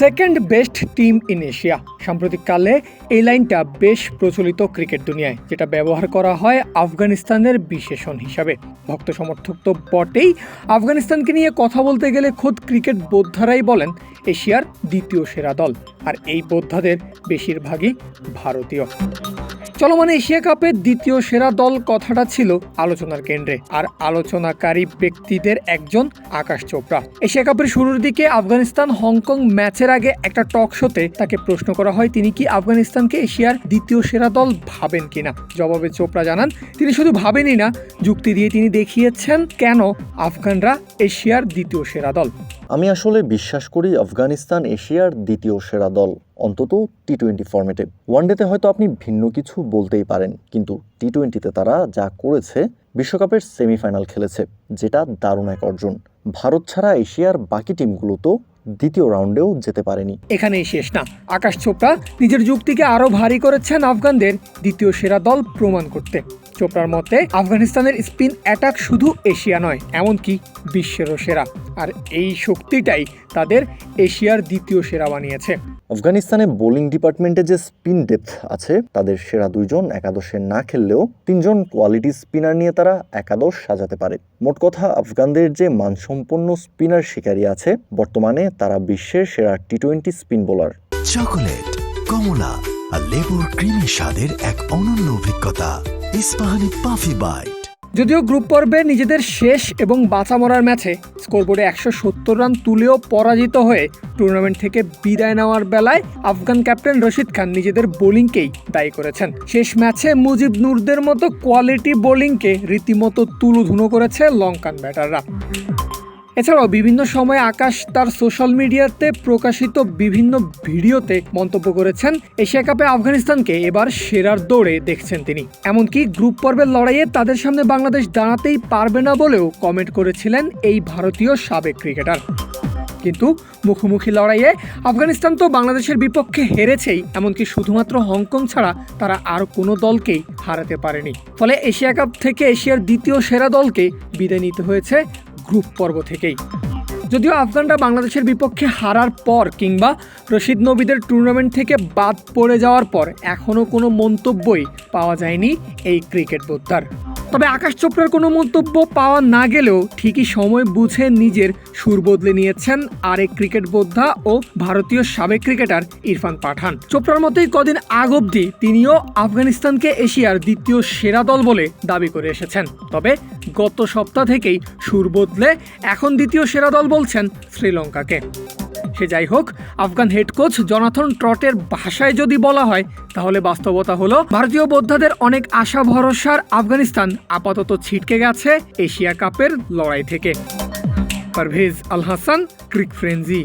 Second best team in Asia সাম্প্রতিককালে এই লাইনটা বেশ প্রচলিত ক্রিকেট দুনিয়ায়, যেটা ব্যবহার করা হয় আফগানিস্তানের বিশেষণ হিসাবে। ভক্ত সমর্থক তো বটেই। আফগানিস্তানকে নিয়ে কথা বলতে গেলে খোদ ক্রিকেট বোদ্ধারাই বলেন এশিয়ার দ্বিতীয় সেরা দল। আর এই বোদ্ধাদের বেশিরভাগই ভারতীয়। চলমান এশিয়া কাপের দ্বিতীয় সেরা দল কথাটা ছিল আলোচনার কেন্দ্রে। আর আলোচনাকারী ব্যক্তিদের একজন আকাশ চোপড়া। এশিয়া কাপের শুরুর দিকে আফগানিস্তান হংকং ম্যাচের আগে একটা টক শোতে তাকে প্রশ্ন করা হয়, তিনি কি আফগানিস্তানকে এশিয়ার দ্বিতীয় সেরা দল ভাবেন কিনা? জবাবে চোপড়া জানান, তিনি শুধু ভাবেনই না, যুক্তি দিয়ে তিনি দেখিয়েছেন কেন আফগানরা এশিয়ার দ্বিতীয় সেরা দল। আমি আসলে বিশ্বাস করি আফগানিস্তান এশিয়ার দ্বিতীয় সেরা দল, অন্তত টি টোয়েন্টি ফর্মেটে ওয়ানডেতে হয়তো আপনি ভিন্ন কিছু বলতেই পারেন, কিন্তু টি টোয়েন্টিতে তারা যা করেছে, বিশ্বকাপের সেমিফাইনাল খেলেছে, যেটা দারুণ এক অর্জন। ভারত ছাড়া এশিয়ার বাকি টিমগুলো তো দ্বিতীয় রাউন্ডেও যেতে পারেনি। এখানেই শেষ না আকাশ চোপড়া নিজের যুক্তিকে আরও ভারী করেছেন আফগানদের দ্বিতীয় সেরা দল প্রমাণ করতে। চোপড়ার মতে আফগানিস্তানের স্পিন অ্যাটাক শুধু এশিয়া নয় এমনকি বিশ্বেরও সেরা। আর এই শক্তিটাই তাদের এশিয়ার দ্বিতীয় সেরা বানিয়েছে। আফগানিস্তানে বোলিং ডিপার্টমেন্টে যে স্পিন ডেপথ আছে তাদের সেরা দুইজন একাদশে না খেললেও তিনজন কোয়ালিটি স্পিনার নিয়ে তারা একাদশ সাজাতে পারে। মোট কথা আফগানদের যে মানসম্পন্ন স্পিনার শিকারী আছে বর্তমানে তারা বিশ্বের সেরা T twenty spin bowler. Chocolate কমলা আর লেবুর ক্রিমি স্বাদের এক অনন্য অভিজ্ঞতা। ইস্পাহানি পাফি যদিও গ্রুপ পর্বে নিজেদের শেষ এবং বাঁচা মরার ম্যাচে স্কোরবোর্ডে একশো সত্তর রান তুলেও পরাজিত হয়ে টুর্নামেন্ট থেকে বিদায় নেওয়ার বেলায় আফগান ক্যাপ্টেন রশিদ খান নিজেদের বোলিংকেই দায়ী করেছেন। শেষ ম্যাচে মুজিব নূরদের মতো কোয়ালিটি বোলিংকে রীতিমতো তুলুধুনো করেছে লঙ্কান ব্যাটাররা। এছাড়াও বিভিন্ন সময়ে আকাশ তার সোশ্যাল মিডিয়াতে প্রকাশিত বিভিন্ন ভিডিওতে মন্তব্য করেছেন। এশিয়া কাপে আফগানিস্তানকে এবার সেরার দৌড়ে দেখছেন তিনি। এমনকি গ্রুপ পর্বের লড়াইয়ে তাদের সামনে বাংলাদেশ দাঁড়াতেই পারবে না বলেও কমেন্ট করেছিলেন এই ভারতীয় সাবেক ক্রিকেটার। কিন্তু মুখোমুখি লড়াইয়ে আফগানিস্তান তো বাংলাদেশের বিপক্ষে হেরেছেই, এমনকি শুধুমাত্র হংকং ছাড়া তারা আর কোনো দলকেই হারাতে পারেনি। ফলে এশিয়া কাপ থেকে এশিয়ার দ্বিতীয় সেরা দলকে বিদায় নিতে হয়েছে গ্রুপ পর্ব থেকেই। যদিও আফগানরা বাংলাদেশের বিপক্ষে হারার পর কিংবা রশিদ নবীদের টুর্নামেন্ট থেকে বাদ পড়ে যাওয়ার পর এখনও কোনো মন্তব্যই পাওয়া যায়নি এই ক্রিকেট বোদ্ধার তবে আকাশ চোপড়ার কোনো মন্তব্য পাওয়া না গেলেও ঠিকই সময় বুঝে নিজের সুর বদলে নিয়েছেন আরেক ক্রিকেট বোদ্ধা ও ভারতীয় সাবেক ক্রিকেটার ইরফান পাঠান। চোপড়ার মতোই কদিন আগ অবধি তিনিও আফগানিস্তানকে এশিয়ার দ্বিতীয় সেরা দল বলে দাবি করে এসেছেন। তবে গত সপ্তাহ থেকেই সুর বদলে এখন দ্বিতীয় সেরা দল বলছেন শ্রীলঙ্কাকে। সে যাই হোক, আফগান হেড কোচ জনাথন ট্রটের ভাষায় যদি বলা হয়, তাহলে বাস্তবতা হলো ভারতীয় বোদ্ধাদের অনেক আশা, ভরসার আফগানিস্তান আপাতত ছিটকে গেছে এশিয়া কাপের লড়াই থেকে। Parvez Al Hasan cric frenzy.